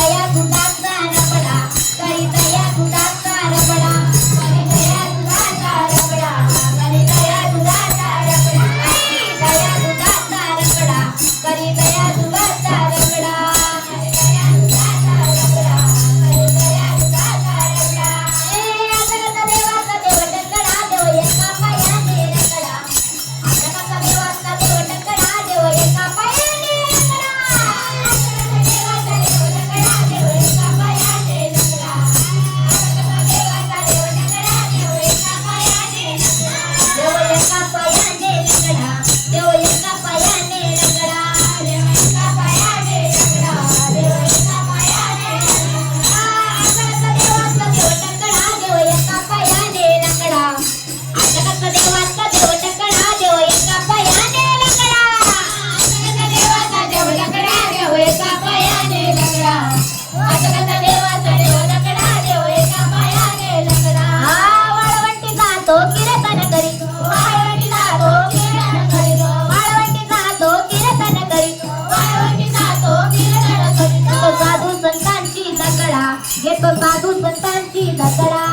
Praia do घेतो साधू संतांची दसरा